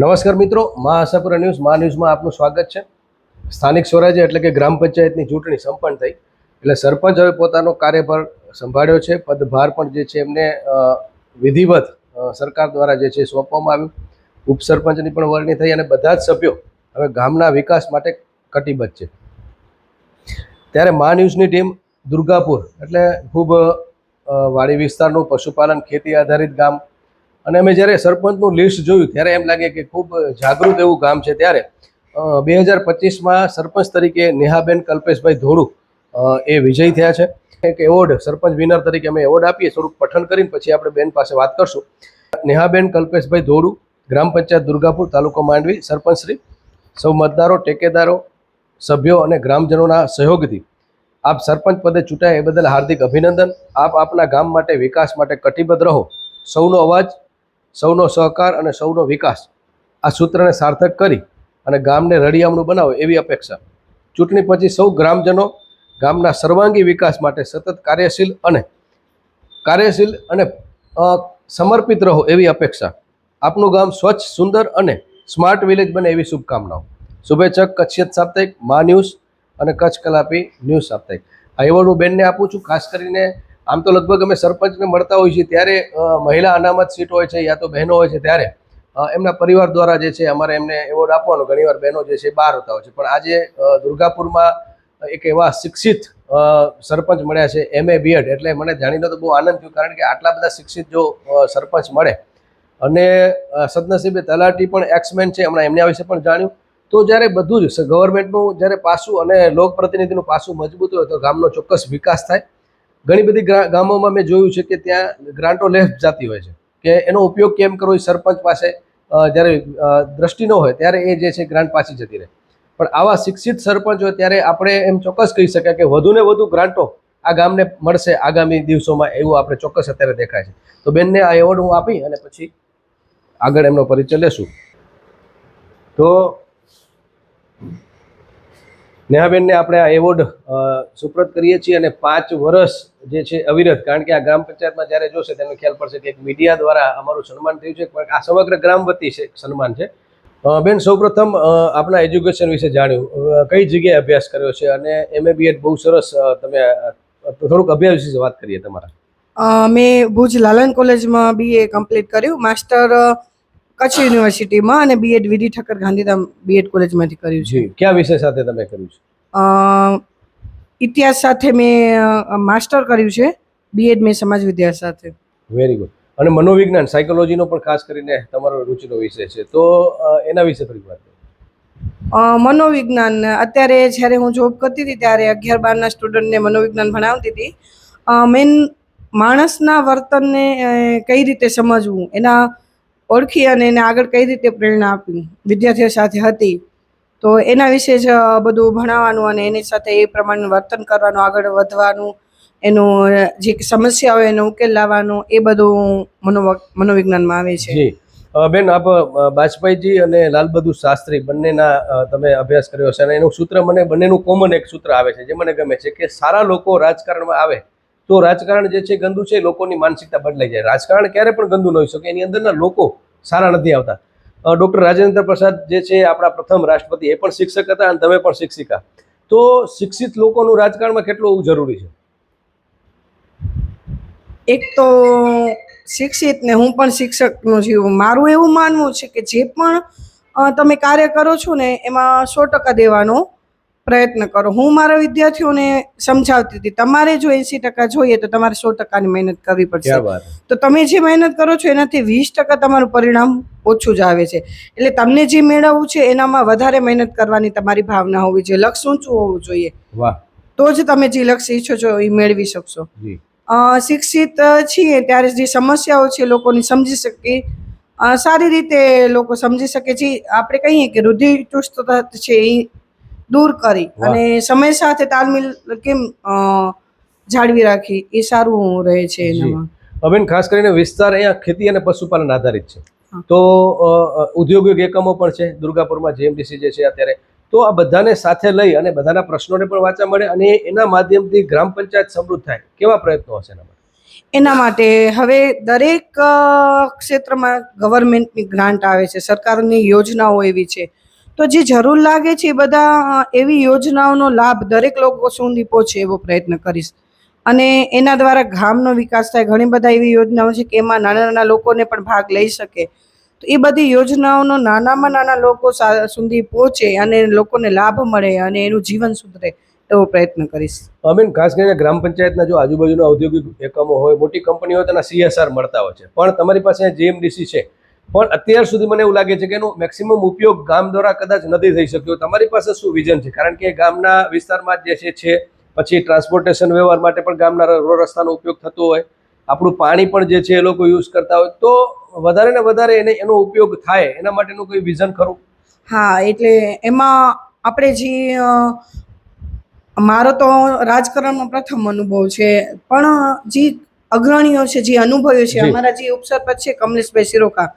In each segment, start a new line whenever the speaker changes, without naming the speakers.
નમસ્કાર મિત્રો, મા આશાપુરા ન્યૂઝ, મા ન્યૂઝમાં આપનું સ્વાગત છે. સ્થાનિક સ્વરાજ્ય એટલે કે ગ્રામ પંચાયતની ચૂંટણી સંપન્ન થઈ. એટલે સરપંચ હવે પોતાનો કાર્યભાર સંભાળ્યો છે. પદભાર પણ જે છે એમને વિધિવત સરકાર દ્વારા જે છે સોંપવામાં આવ્યું. ઉપસરપંચની પણ વરણી થઈ અને બધા જ સભ્યો હવે ગામના વિકાસ માટે કટિબદ્ધ છે. ત્યારે મા ન્યૂઝની ટીમ દુર્ગાપુર એટલે ખૂબ વાડી વિસ્તારનું પશુપાલન ખેતી આધારિત ગામ અને અમે જ્યારે સરપંચનું લિસ્ટ જોયું, ત્યારે એમ લાગે કે ખૂબ જાગૃત એવું ગામ છે ત્યારે બે હજાર પચીસમાં સરપંચ તરીકે નેહાબેન કલ્પેશભાઈ ધોળુ એ વિજય થયા છે. એક એવોર્ડ, સરપંચ વિનર તરીકે અમે એવોર્ડ આપીએ, થોડુંક પઠન કરીને પછી આપણે બેન પાસે વાત કરશું. નેહાબેન કલ્પેશભાઈ ધોળુ, ગ્રામ પંચાયત દુર્ગાપુર, તાલુકો માંડવી, સરપંચશ્રી, સૌ મતદારો, ટેકેદારો, સભ્યો અને ગ્રામજનોના સહયોગથી. આપ સરપંચ પદે ચૂંટાય એ બદલ હાર્દિક અભિનંદન. આપ આપના ગામ માટે, વિકાસ માટે કટિબદ્ધ રહો. સૌનો અવાજ સૌનો સહકાર અને સૌનો વિકાસ. આ સૂત્રને સાર્થક કરી અને ગામને રળિયામણું બનાવો એવી અપેક્ષા. ચૂંટણી પછી સૌ ગ્રામજનો ગામના સર્વાંગી વિકાસ માટે સતત કાર્યશીલ અને કાર્યશીલ અને સમર્પિત રહો એવી અપેક્ષા. આપનું ગામ સ્વચ્છ, સુંદર અને સ્માર્ટ વિલેજ બને એવી શુભકામનાઓ. શુભેચ્છક કચ્છિયત સાપ્તાહિક, મા ન્યૂઝ અને કચ્છ કલાપી ન્યૂઝ સાપ્તાહિક. આ એવોર્ડ હું બેનને આપું છું, ખાસ કરીને આમ તો લગભગ અમે સરપંચને મળતા હોઈએ છીએ. ત્યારે મહિલા અનામત સીટ હોય છે યા તો બહેનો હોય છે ત્યારે એમના પરિવાર દ્વારા જે છે અમારે એમને એવોર્ડ આપવાનો. ઘણીવાર બહેનો જે છે બહાર હોતા હોય છે. પણ આજે દુર્ગાપુરમાં એક એવા શિક્ષિત સરપંચ મળ્યા છે એમએ બીએડ એટલે મને જાણીને તો બહુ આનંદ થયો, કારણ કે આટલા બધા શિક્ષિત જો સરપંચ મળે. અને સદનસીબે તલાટી પણ એક્સમેન છે, હમણાં એમના વિશે પણ જાણ્યું. તો જ્યારે બધું જ ગવર્મેન્ટનું જ્યારે પાસું અને લોકપ્રતિનિધિનું પાસું મજબૂત હોય તો ગામનો ચોક્કસ વિકાસ થાય. ઘણી બધી ગામોમાં મેં જોયું છે કે ત્યાં ગ્રાન્ટો લેફ્ટ જતી હોય છે. કે એનો ઉપયોગ કેમ કરવો એ સરપંચ પાસે જ્યારે દ્રષ્ટિ ન હોય ત્યારે એ જે છે ગ્રાન્ટ પાછી જતી રહે. પણ આવા શિક્ષિત સરપંચ હોય ત્યારે આપણે એમ ચોક્કસ કહી શકાય કે વધુને વધુ ગ્રાન્ટો આ ગામને મળશે આગામી દિવસોમાં એવું આપણે ચોક્કસ અત્યારે દેખાય છે. તો બેનને આ એવોર્ડ હું આપી અને પછી આગળ એમનો પરિચય લેશું. તો નેહાબેનને આપણે આ એવોર્ડ સુપ્રત કરીએ છીએ અને પાંચ વર્ષ જે છે અવિરત, કારણ કે આ ગ્રામ પંચાયતમાં જ્યારે જોશે તેને ખ્યાલ પડશે કે એક મીડિયા દ્વારા અમારું સન્માન થયું છે, પણ આ સમગ્ર ગ્રામ વતી છે, સન્માન છે. બેન, સૌપ્રથમ આપણા એજ્યુકેશન વિશે જાણ્યું. કઈ જગ્યાએ અભ્યાસ કર્યો છે અને એમએ બીએડ બહુ સરસ તમે થોડુંક અભ્યાસ વિશે વાત કરીએ તમારા.
મેં ભુજ લાલન કોલેજમાં બીએ કમ્પ્લીટ કર્યું. માસ્ટર કચ્છ યુનિવર્સિટીમાં અને બીએડ વિધિ ઠક્કર ગાંધીધામ બીએડ કોલેજમાંથી કર્યું છે.
કયા વિષય સાથે તમે કર્યું છે?
ઇતિહાસ સાથે મેં માસ્ટર કર્યું છે. બીએડ મેં સમાજ વિદ્યા સાથે.
વેરી ગુડ અને મનોવિજ્ઞાન સાયકોલોજીનો પણ ખાસ કરીને તમારો રુચિનો વિષય છે. તો એના વિશે થોડીક વાત
મનોવિજ્ઞાન અત્યારે જ્યારે હું જોબ કરતી હતી ત્યારે અગિયાર બારના સ્ટુડન્ટને મનોવિજ્ઞાન ભણાવતી હતી. મેન માણસના વર્તનને કઈ રીતે સમજવું? એના ઓળખી અને એને આગળ કઈ રીતે પ્રેરણા આપવી વિદ્યાર્થીઓ સાથે હતી. તો એના વિશે જ બધું ભણાવવાનું અને એની સાથે એ પ્રમાણે વર્તન કરવાનું, આગળ વધવાનું, એનું જે સમસ્યા હોય એનો ઉકેલ લાવવાનો, એ બધું મનો, મનોવિજ્ઞાનમાં આવે છે.
બેન, આપ બાજપાઈજી અને લાલબહાદુર શાસ્ત્રી બંનેના તમે અભ્યાસ કર્યો છે અને એનું સૂત્ર મને, બંનેનું કોમન એક સૂત્ર આવે છે, જે મને ગમે છે કે સારા લોકો રાજકારણમાં આવે. તો રાજકારણ જે છે, ગંદુ છે લોકોની માનસિકતા બદલાઈ જાય. રાજકારણ ક્યારે પણ ગંદુ ન હોઈ શકે. એની અંદરના લોકો સારા નથી આવતા. ડૉક્ટર રાજેન્દ્ર પ્રસાદ જે છે, આપણા પ્રથમ રાષ્ટ્રપતિ, એ પણ શિક્ષક હતા અને તમે પણ શિક્ષિકા. તો શિક્ષિત લોકોનું રાજકારણમાં કેટલું જરૂરી છે?
એક તો શિક્ષિત ને હું પણ શિક્ષકનું જીવ મારું એવું માનવું છે કે જે પણ તમે કાર્ય કરો છો ને, એમાં સો ટકા દેવાનો પ્રયત્ન કરો. હું મારા વિદ્યાર્થીઓને સમજાવતી હતી તમારે જો એંસી ટકા જોઈએ તો તમારે સો ટકાની મહેનત કરવી પડશે. તો તમે જે મહેનત કરો છો એનાથી વીસ ટકા તમારું પરિણામ ઓછું જ આવે છે. એટલે તમને જે મેળવવું છે એનામાં વધારે મહેનત કરવાની તમારી ભાવના હોવી જોઈએ લક્ષ્ય ઊંચું હોવું જોઈએ. તો જ તમે જે લક્ષ્ય ઈચ્છો છો એ મેળવી શકશો. શિક્ષિત છીએ ત્યારે જે સમસ્યાઓ છે લોકોની સમજી શકીએ. સારી રીતે લોકો સમજી શકે છે. આપણે કહીએ કે રૂઢિચુસ્તતા છે એ દૂર કરી અને સમય સાથે તાલમેલ કેમ જાળવી રાખી? એ સારું રહે છે. એનામાં.
ખાસ કરીને વિસ્તાર અહીંયા ખેતી અને પશુપાલન આધારિત છે. તો ઉદ્યોગિક એકમો પણ છે દુર્ગાપુરમાં જીએમડીસી જે છે અત્યારે. તો આ બધાને સાથે લઈ અને બધાના પ્રશ્નોને પણ વાંચા મળે અને એના માધ્યમથી ગ્રામ પંચાયત સમૃદ્ધ થાય. કેવા પ્રયત્નો હશે એના માટે?
એના માટે હવે દરેક ક્ષેત્રમાં ગવર્મેન્ટની ગ્રાન્ટ આવે છે સરકારની યોજનાઓ એવી છે. તો જે જરૂર લાગે છે એ બધા એવી યોજનાઓનો લાભ દરેક લોકો સુધી પહોંચે એવો પ્રયત્ન કરીશ. અને એના દ્વારા ગામનો વિકાસ થાય, ઘણી બધા એવી યોજનાઓ છે કે એમાં નાના નાના લોકોને પણ ભાગ લઈ શકે. તો એ બધી યોજનાઓનો નાનામાં નાના લોકો સુધી પહોંચે અને લોકોને લાભ મળે અને એનું જીવન સુધરે એવો પ્રયત્ન કરીશ.
અમીન ખાસ કરીને ગ્રામ પંચાયતના જો આજુબાજુના ઔદ્યોગિક એકમો હોય, મોટી કંપનીઓ તેના સીએસઆર મળતા હોય છે. પણ તમારી પાસે જીએમડીસી છે પણ અત્યાર સુધી મને એવું લાગે છે કે એનો મેક્સિમમ ઉપયોગ ગામ દ્વારા કદાચ નથી થઈ શક્યો. તમારી પાસે શું વિઝન છે? કારણ કે ગામના વિસ્તારમાં જે છે પછી ટ્રાન્સપોર્ટેશન વ્યવહાર માટે પણ ગામના રોડ રસ્તાનો ઉપયોગ થતો હોય. આપણું પાણી પણ જે છે, એ લોકો યુઝ કરતા હોય. તો વધારે ને વધારે એને, એનો ઉપયોગ થાય. એના માટેનું કોઈ વિઝન ખરું?
હા, એટલે એમાં આપણે જે મારો તો રાજકારણનો પ્રથમ અનુભવ છે. પણ જે અગ્રણીઓ છે જે અનુભવીઓ છે અમારા જે ઉપસરપંચ છે કમલેશભાઈ સિરોકા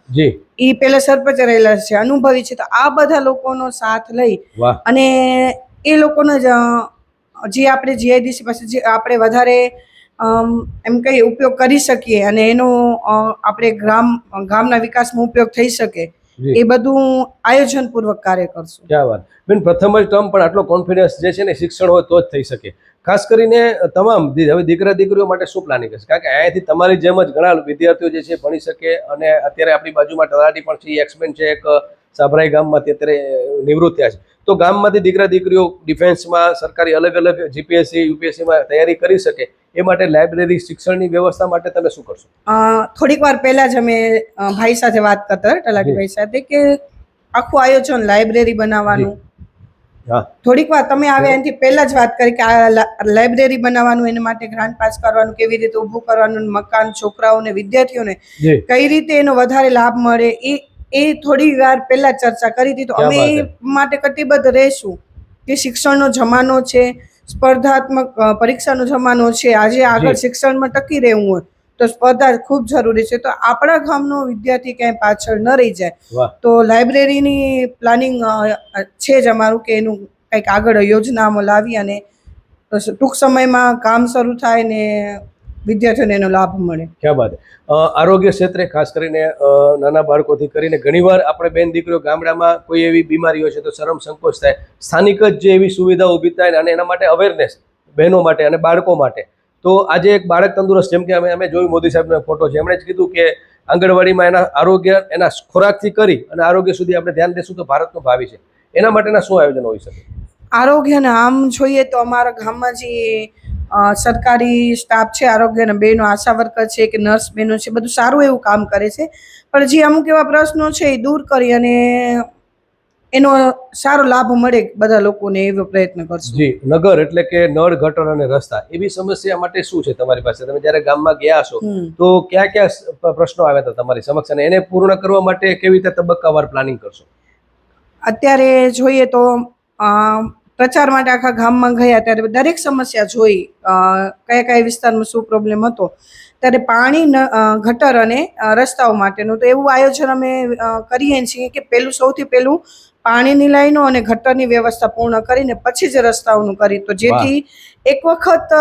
એ પેલા સરપંચ રહેલા છે અનુભવી છે. તો આ બધા લોકોનો સાથ લઈ અને એ લોકોનો જ જે આપણે જીઆઈડીસી પાસે જે આપણે વધારે એમ કહીએ ઉપયોગ કરી શકીએ અને એનો આપણે ગ્રામ ગામના વિકાસમાં ઉપયોગ થઈ શકે. એ બધું આયોજનપૂર્વક કાર્ય કરશું.
ક્યાં વાત. બેન પ્રથમ જ ટર્મ પણ આટલો કોન્ફિડન્સ જે છે ને શિક્ષણ હોય તો જ થઈ શકે. ખાસ કરીને તમામ હવે દીકરા દીકરીઓ માટે શું પ્લાનિંગ હશે? કારણ કે અહીંયાથી તમારી જેમ જ ઘણા વિદ્યાર્થીઓ જે છે ભણી શકે અને અત્યારે આપણી બાજુમાં તલાટી પણ છે એક્સમેન છે એક સાબરાઈ ગામમાંથી અત્યારે નિવૃત્ત થયા છે. તો ગામમાંથી દીકરા દીકરીઓ ડિફેન્સમાં સરકારી અલગ અલગ જીપીએસસી યુપીએસસીમાં તૈયારી કરી શકે એ માટે લાઇબ્રેરી શિક્ષણની વ્યવસ્થા માટે તમે શું કરશો?
થોડીક વાર પહેલા જ અમે ભાઈ સાથે વાત કરતા તલાટીભાઈ સાથે કે આખું આયોજન લાઇબ્રેરી બનાવવાનું. થોડીક વાર તમે આવે એનાથી પહેલા જ વાત કરી કે આ લાઇબ્રેરી બનાવવાનું એના માટે ગ્રાન્ટ પાસ કરવાનું કેવી રીતે ઊભું કરવાનું મકાન છોકરાઓને વિદ્યાર્થીઓને કઈ રીતે એનો વધારે લાભ મળે એ એ થોડી વાર પહેલા ચર્ચા કરી હતી તો અમે એ માટે કટિબદ્ધ રહેશું કે શિક્ષણનો જમાનો છે સ્પર્ધાત્મક પરીક્ષાનો જમાનો છે આજે આગળ શિક્ષણમાં ટકી રહેવું હોય તો સ્પર્ધા ખૂબ જરૂરી છે. તો આપણા ગામનો વિદ્યાર્થી ક્યાંય પાછળ ન રહી જાય તો લાઇબ્રેરીની પ્લાનિંગ છે જ અમારું કે એનું કંઈક આગળ યોજનામાં લાવી અને ટૂંક સમયમાં કામ શરૂ થાય ને વિદ્યાર્થીઓને એનો લાભ મળે.
ક્યાં બાદ? આરોગ્ય ક્ષેત્રે ખાસ કરીને નાના બાળકોથી કરીને ઘણીવાર આપણે બેન દીકરીઓ ગામડામાં કોઈ એવી બીમારી હોય છે તો શરમ સંકોચ થાય. સ્થાનિક જ જે એવી સુવિધા ઊભી થાય અને એના માટે અવેરનેસ બહેનો માટે અને બાળકો માટે. તો આજે એક બાળક તંદુરસ્ત જેમ કે અમે અમે જોયું મોદી સાહેબનો ફોટો છે. એમણે જ કીધું કે આંગણવાડીમાં એના આરોગ્ય એના ખોરાકથી કરી અને આરોગ્ય સુધી આપણે ધ્યાન દેશું તો ભારતનું ભાવિ છે. એના માટેના શું આયોજન હોઈ શકે?
આરોગ્યને આમ જોઈએ તો અમારા ગામમાં જે સરકારી સ્ટાફ છે આરોગ્યના બહેનો આશા વર્કર છે કે નર્સ બહેનો છે બધું સારું એવું કામ કરે છે. પણ જે અમુક એવા પ્રશ્નો છે એ દૂર કરી અને એનો સારો લાભ મળે બધા લોકોને એવો પ્રયત્ન કરશું.
જી નગર એટલે કે નળ ગટર અને રસ્તા એવી સમસ્યા માટે શું છે તમારી પાસે? તમે જ્યારે ગામમાં ગયા
છો
તો ક્યાં ક્યાં પ્રશ્નો આવ્યા હતા તમારી સમક્ષ? અને એને પૂર્ણ કરવા માટે કેવી રીતે તબક્કાવાર પ્લાનિંગ કરશો?
અત્યારે જોઈએ તો પ્રચાર માટે આખા ગામમાં ગયા ત્યારે દરેક સમસ્યા જોઈ કયા કયા વિસ્તારમાં શું પ્રોબ્લેમ હતો. ત્યારે પાણી ગટર અને રસ્તાઓ માટેનું તો એવું આયોજન અમે કરીએ છીએ કે પહેલું સૌથી પહેલું પાણીની લાઈનો અને ગટરની વ્યવસ્થા પૂર્ણ કરીને પછી જ રસ્તાઓનું કરી તો જેથી એક વખત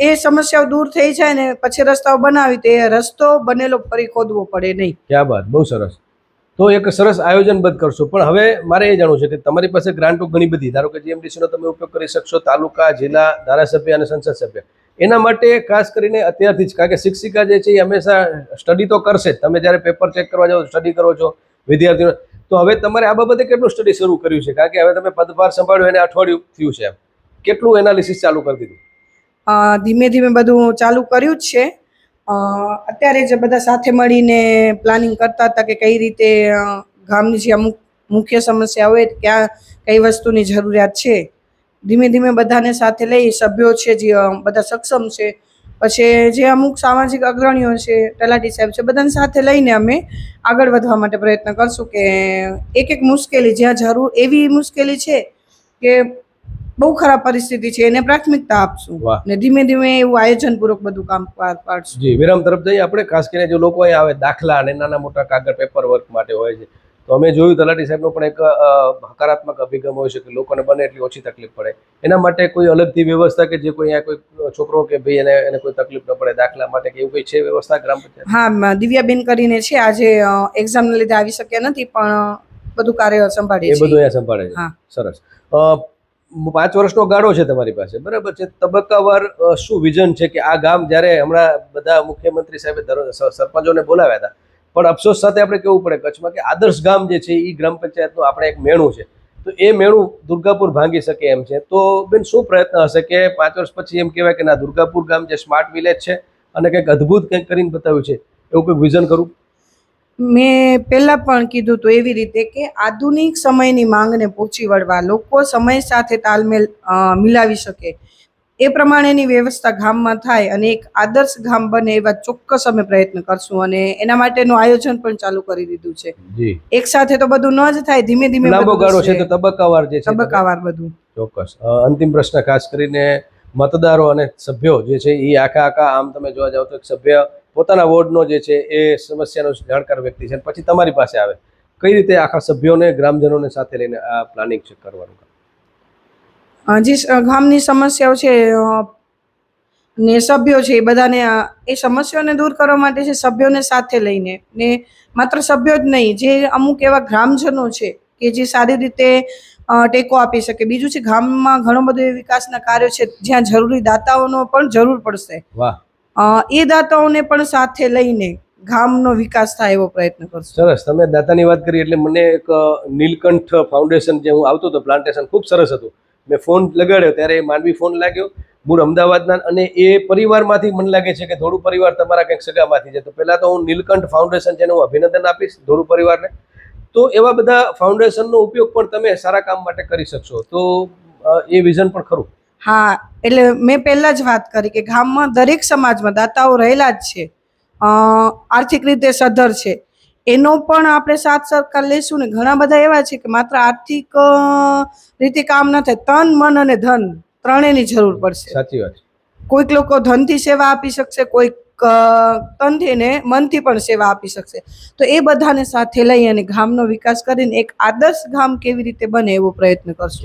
એ સમસ્યાઓ દૂર થઈ જાય ને પછી રસ્તાઓ બનાવી તો એ રસ્તો બનેલો ફરી ખોદવો પડે નહીં.
ક્યાં બાત બહુ સરસ. તો એક સરસ આયોજનબદ્ધ કરશો. પણ હવે મારે એ જાણવું છે કે તમારી પાસે ગ્રાન્ટો ઘણી બધી, ધારો કે જીએમડીસીનો તમે ઉપયોગ કરી શકશો, તાલુકા, જિલ્લા, ધારાસભ્ય અને સંસદ સભ્ય. એના માટે ખાસ કરીને અત્યારથી જ, કારણ કે શિક્ષિકા જે છે એ હંમેશા સ્ટડી તો કરશે તમે જ્યારે પેપર ચેક કરવા જાઓ, સ્ટડી કરો છો, વિદ્યાર્થીઓ. તો હવે તમારે આ બાબતે કેટલું સ્ટડી શરૂ કર્યું છે? કારણ કે હવે તમે પદભાર સંભાળ્યો, એને અઠવાડિયું થયું છે કેટલું એનાલિસિસ ચાલુ કરી દીધું?
ધીમે ધીમે બધું ચાલુ કર્યું જ છે. અત્યારે જે બધા સાથે મળીને પ્લાનિંગ કરતા હતા કે કઈ રીતે ગામની જે અમુક મુખ્ય સમસ્યા હોય, ક્યાં કઈ વસ્તુની જરૂરિયાત છે, ધીમે ધીમે બધાને સાથે લઈ સભ્યો છે, જે બધા સક્ષમ છે, પછી જે અમુક સામાજિક અગ્રણીઓ છે, તલાટી સાહેબ છે, બધાને સાથે લઈને અમે આગળ વધવા માટે પ્રયત્ન કરશું કે એક એક મુશ્કેલી જ્યાં જરૂર એવી મુશ્કેલી છે કે બહુ ખરાબ પરિસ્થિતિ છે એને પ્રાથમિકતા આપશું
વાહ.
ને ધીમે ધીમે એવું આયોજનપૂર્વક બધું કામ પાર પાડશું.
જી વિરામ તરફ જઈએ આપણે. ખાસ કરીને જો લોકો આવે દાખલા અને નાના મોટા કાગળ પેપર વર્ક માટે હોય છે તો અમે જોયું તલાટી સાહેબનો પણ એક હકારાત્મક અભિગમ હોય છે કે લોકોને બને એટલી ઓછી તકલીફ પડે. એના માટે કોઈ અલગથી વ્યવસ્થા કે જે કોઈ અહીંયા કોઈ છોકરો કે ભાઈ એને એને કોઈ તકલીફ ન પડે દાખલા માટે કે એવું કંઈ છે વ્યવસ્થા ગ્રામ પંચાયત
હા દિવ્યાબેન કરીને છે આજે એક્ઝામને લીધે આવી શક્યા નથી પણ બધું કાર્ય સંભાળીએ
એ બધું અહીંયા સંભાળે છે. સરસ. પાંચ વર્ષનો ગાળો છે તમારી પાસે. બરાબર છે? તબક્કાવાર શું વિઝન છે કે આ ગામ જ્યારે હમણાં બધા મુખ્યમંત્રી સાહેબે સરપંચોને બોલાવ્યા હતા. પણ અફસોસ સાથે આપણે કેવું પડે? કચ્છમાં કે આદર્શ ગામ જે છે એ ગ્રામ પંચાયતનું આપણે એક મેણું છે. તો એ મેણું દુર્ગાપુર ભાંગી શકે એમ છે. તો બેન, શું પ્રયત્ન હશે કે પાંચ વર્ષ પછી એમ કહેવાય કે ના, દુર્ગાપુર ગામ જે સ્માર્ટ વિલેજ છે અને કંઈક અદ્ભુત કંઈક કરીને બતાવ્યું છે, એવું કંઈક વિઝન કરું?
મેં પહેલાં પણ કીધું તો એવી રીતે કે આધુનિક સમયની માંગને પહોંચી વળવા લોકો સમય સાથે તાલમેલ મિલાવી શકે. એ પ્રમાણેની વ્યવસ્થા ગામમાં થાય અને એક આદર્શ ગામ બને એવા ચોક્કસ અમે પ્રયત્ન કરશું અને એના માટેનું આયોજન પણ ચાલુ કરી દીધું છે. એક સાથે તો બધું ન જ થાય ધીમે ધીમે
લાંબો ગાળો છે તો તબક્કાવાર જે
તબક્કાવાર બધું.
ચોક્કસ. અંતિમ પ્રશ્ન ખાસ કરીને મતદારો અને સભ્યો જે છે એ આખા આખા આમ તમે જોવા જાવ તો એક સભ્ય પોતાના વોર્ડનો જે છે એ સમસ્યાનો જાણકાર વ્યક્તિ છે પછી તમારી પાસે આવે. કઈ રીતે આખા સભ્યોને ગ્રામજનોને સાથે લઈને આ પ્લાનિંગ છે કરવાનું?
જે ગામની સમસ્યાઓ છે ને સભ્યો છે એ બધાને એ સમસ્યાઓને દૂર કરવા માટે છે સભ્યોને સાથે લઈને. ને માત્ર સભ્યો જ નહીં જે અમુક એવા ગ્રામજનો છે કે જે સારી રીતે ટેકો આપી શકે. બીજું છે ગામમાં ઘણો બધો વિકાસના કાર્યો છે જ્યાં જરૂરી દાતાઓનો પણ જરૂર પડશે.
વાહ.
એ દાતાઓને પણ સાથે લઈને ગામનો વિકાસ થાય એવો પ્રયત્ન કરશું.
સરસ. તમે દાતાની વાત કરી એટલે મને એક નીલકંઠ ફાઉન્ડેશન જે હું આવતો હતો, પ્લાન્ટેશન ખૂબ સરસ હતું. મેં ફોન લગાડ્યો, ત્યારે માનવી ફોન લાગ્યો. મૂળ અમદાવાદના અને એ પરિવારમાંથી મને લાગે છે કે થોડું પરિવાર તમારા કંઈક સગામાંથી છે. તો પહેલાં તો હું નીલકંઠ ફાઉન્ડેશન છે હું અભિનંદન આપીશ થોડું પરિવારને. તો એવા બધા ફાઉન્ડેશનનો ઉપયોગ પણ તમે સારા કામ માટે કરી શકશો. તો એ વિઝન પણ ખરું.
હા એટલે મેં પહેલાં જ વાત કરી કે ગામમાં દરેક સમાજમાં દાતાઓ રહેલા જ છે. આર્થિક રીતે સદ્ધર છે. એનો પણ આપણે સાથ સરકાર લેશું ને ઘણા બધા એવા છે કે માત્ર આર્થિક રીતે કામ ન થાય તન મન અને ધન ત્રણેયની જરૂર પડશે.
સાચી વાત
કોઈક લોકો ધનથી સેવા આપી શકશે કોઈક તનથી ને મનથી પણ સેવા આપી શકશે. તો એ બધાને સાથે લઈ અને ગામનો વિકાસ કરીને એક આદર્શ ગામ કેવી રીતે બને એવો પ્રયત્ન કરશું.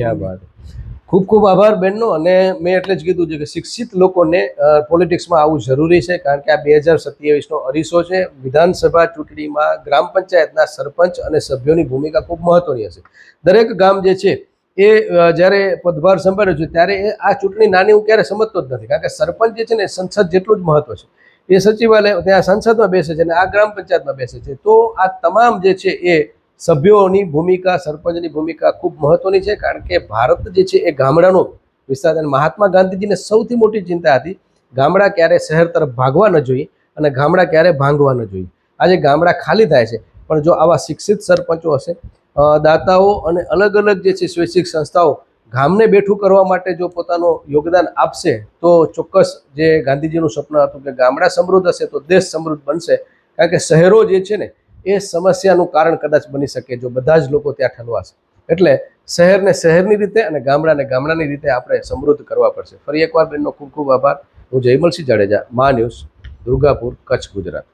ખૂબ ખૂબ આભાર બેનનો અને મેં એટલે જ કીધું છે કે શિક્ષિત લોકોને પોલિટિક્સમાં આવવું જરૂરી છે કારણ કે આ બે હજાર સત્યાવીસનો અરીસો છે. વિધાનસભા ચૂંટણીમાં ગ્રામ પંચાયતના સરપંચ અને સભ્યોની ભૂમિકા ખૂબ મહત્વની હશે. દરેક ગામ જે છે એ જ્યારે પદભાર સંભાળ્યો છે ત્યારે એ આ ચૂંટણી નાની હું ક્યારે સમજતો જ નથી કારણ કે સરપંચ જે છે ને સંસદ જેટલું જ મહત્વ છે. એ સચિવાલય ત્યાં સંસદમાં બેસે છે અને આ ગ્રામ પંચાયતમાં બેસે છે. તો આ તમામ જે છે એ સભ્યોની ભૂમિકા, સરપંચની ભૂમિકા ખૂબ મહત્વની છે, કારણ કે ભારત જે છે એ ગામડાનો વિસ્તાર અને મહાત્મા ગાંધીજીને સૌથી મોટી ચિંતા હતી, ગામડા ક્યારે શહેર તરફ ભાગવા ન જોઈએ અને ગામડા ક્યારે ભાંગવા ન જોઈએ. આજે ગામડા ખાલી થાય છે, પણ જો આવા શિક્ષિત સરપંચો હશે દાતાઓ અને અલગ અલગ જે છે સ્વૈચ્છિક સંસ્થાઓ ગામને બેઠું કરવા માટે જો પોતાનું યોગદાન આપશે, તો ચોક્કસ જે ગાંધીજીનું સ્વપ્ન હતું કે ગામડા સમૃદ્ધ હશે, તો દેશ સમૃદ્ધ બનશે. કારણ કે શહેરો જે છે ને એ સમસ્યાનું કારણ કદાચ બની શકે જો બધા જ લોકો ત્યાં ઠલવાશે એટલે શહેરને શહેરની રીતે અને ગામડાને ગામડાની રીતે આપણે સમૃદ્ધ કરવા પડશે. ફરી એકવાર બેનનો ખૂબ ખૂબ આભાર. હું જયમલસિંહ જાડેજા, મા ન્યૂઝ, દુર્ગાપુર, કચ્છ ગુજરાત.